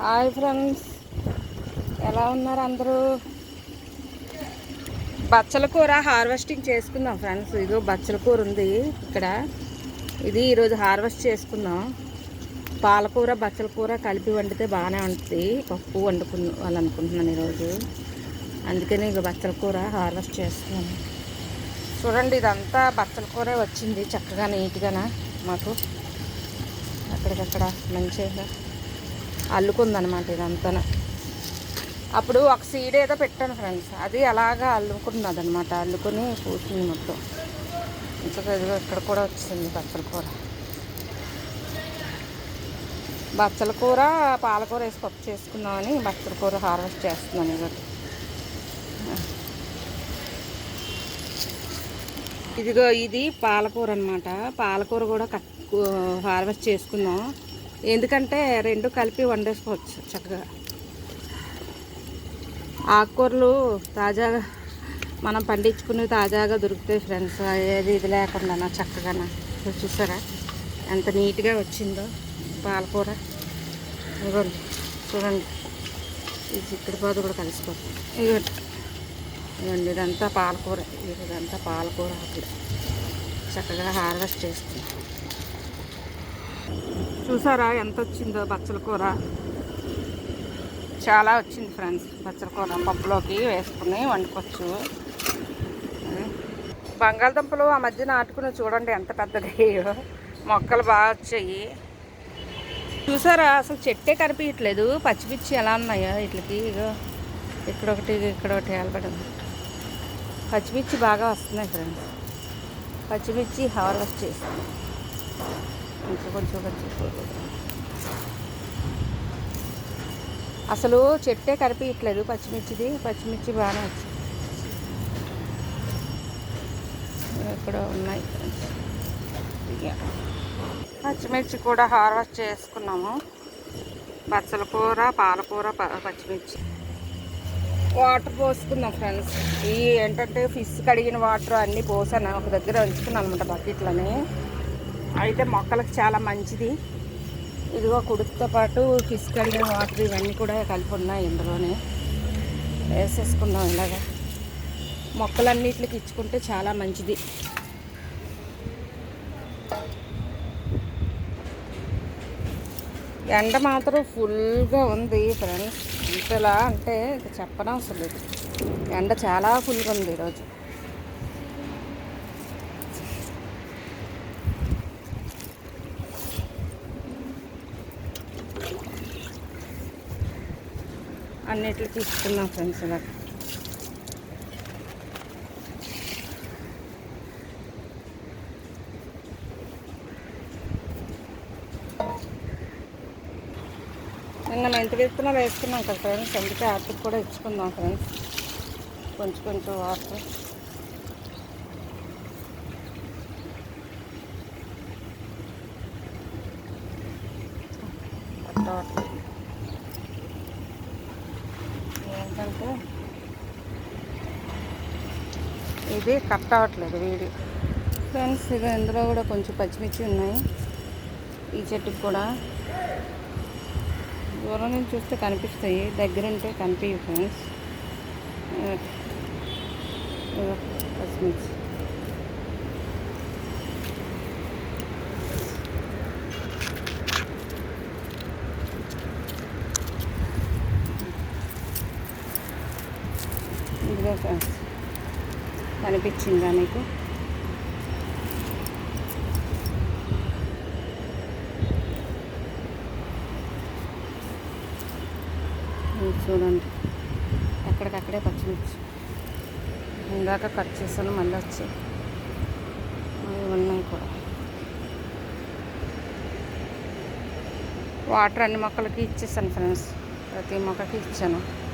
Hi friends. ఎలా ఉన్నారు అందరూ? బచ్చల కూర హార్వెస్టింగ్ చేసుకుందాం ఫ్రెండ్స్. ఇదో బచ్చల కూర ఉంది ఇక్కడ. ఇది ఈరోజు హార్వెస్ట్ చేసుకుందాం. పాలకూర బచ్చల కూర కలిపి వండితే బాగానే ఉంటుంది. పప్పు వండుకోవాలనుకుంటున్నాను ఈరోజు. అందుకని ఇక బచ్చల కూర హార్వెస్ట్ చేస్తున్నాను. చూడండి ఇదంతా బచ్చల కూర వచ్చింది. చక్కగా నీట్గాన మాకు? అక్కడికక్కడ మంచిగా అల్లుకుందనమాట ఇదంతా అప్పుడు ఒక సీడ్ ఏదో పెట్టాను ఫ్రెండ్స్ అది అలాగా అల్లుకున్నది అనమాట అల్లుకొని పూసింది మొత్తం. ఇంకా ఇదిగో ఇక్కడ కూడా వచ్చింది బచ్చల కూర. బచ్చల కూర పాలకూర వేసి పప్పు చేసుకుందామని బచ్చల కూర హార్వెస్ట్ చేస్తున్నాను ఇదిగో. ఇదిగో ఇది పాలకూర అనమాట పాలకూర కూడా కట్ హార్వెస్ట్ చేసుకుందాం. ఎందుకంటే రెండు కలిపి వండేసుకోవచ్చు చక్కగా. ఆకుకూరలు తాజాగా మనం పండించుకుని తాజాగా దొరుకుతాయి ఫ్రెండ్స్. ఏది ఇది లేకుండా చక్కగా చూసారా? ఎంత నీట్గా వచ్చిందో పాలకూర. ఇవ్వండి చూడండి. ఈ చిక్కుడు పాదు కూడా కలిసిపోతుంది. ఇవ్వండి ఇవ్వండి ఇదంతా పాలకూర. ఇదంతా పాలకూర అప్పుడు చక్కగా హార్వెస్ట్ చేస్తున్నాం చూసారా ఎంత వచ్చిందో బచ్చల కూర? చాలా వచ్చింది ఫ్రెండ్స్ బచ్చల కూర పప్పులోకి వేసుకుని వండుకోవచ్చు. బంగాళదుంపలు ఆ మధ్య నాటుకుని చూడండి ఎంత పెద్దదయ్యో మొక్కలు బాగా వచ్చాయి. చూసారా అసలు చెట్టే కనిపించట్లేదు. పచ్చిమిర్చి ఎలా ఉన్నాయో వీటికి? ఇగో ఇక్కడ ఒకటి ఇక్కడ ఒకటి ఏలబడింది పచ్చిమిర్చి బాగా వస్తున్నాయి ఫ్రెండ్స్. పచ్చిమిర్చి హార్వెస్ట్ చేస్తాను కొంచెం కొంచెం అసలు చెట్టే కనిపించట్లేదు పచ్చిమిర్చిది. పచ్చిమిర్చి బాగానే వచ్చింది. ఇక్కడ ఉన్నాయి. పచ్చిమిర్చి కూడా హార్వెస్ట్ చేసుకున్నాము. బచ్చల కూర పాలకూర పచ్చిమిర్చి. వాటర్ పోసుకుందాం ఫ్రెండ్స్. ఈ ఏంటంటే ఫిష్ కడిగిన వాటర్ అన్నీ పోసాను. ఒక దగ్గర ఉంచుకున్నాను అనమాట బకెట్లని. అయితే మొక్కలకు చాలా మంచిది. ఇదిగో కుడుకుతో పాటు ఫిష్ కడిగిన వాటర్ ఇవన్నీ కూడా కలిపి ఉన్నాయి ఇందులోనే. వేసేసుకుందాం ఇలాగా. మొక్కలన్నిటికి ఇచ్చుకుంటే చాలా మంచిది. ఎండ మాత్రం ఫుల్గా ఉంది ఫ్రెండ్స్. ఇంతలా అంటే ఇక చెప్పనవసరం లేదు. ఎండ చాలా ఫుల్గా ఉంది ఈరోజు. అన్నిట్లు తీసుకున్నాం ఫ్రెండ్స్ ఇలా నిన్న మెంతి విత్తనాలు వేసుకున్నాం కదా ఫ్రెండ్స్ అందుకే ఆర్టికి కూడా ఇచ్చుకుందాం ఫ్రెండ్స్ కొంచెం కొంచెం వాటర్ వాటర్ ఏంటంటే ఇది కట్ అవ్వట్లేదు వీడియో ఫ్రెండ్స్ ఇది ఇందులో కూడా కొంచెం పచ్చిమిర్చి ఉన్నాయి. ఈ చెట్టుకి కూడా. దూరం నుంచి చూస్తే కనిపిస్తాయి. దగ్గర ఉంటే కనిపించవు ఫ్రెండ్స్ పచ్చిమిర్చి. ఇదిగో ఫ్రెండ్స్. కనిపించిందా మీకు చూడండి. ఎక్కడికక్కడే పచ్చిమిర్చి. ఇందాక కట్ చేశాను మళ్ళీ వచ్చాయి. ఉన్నాయి కూడా. వాటర్ అన్ని మొక్కలకి ఇచ్చేసాను ఫ్రెండ్స్. ప్రతి మొక్కకి ఇచ్చాను.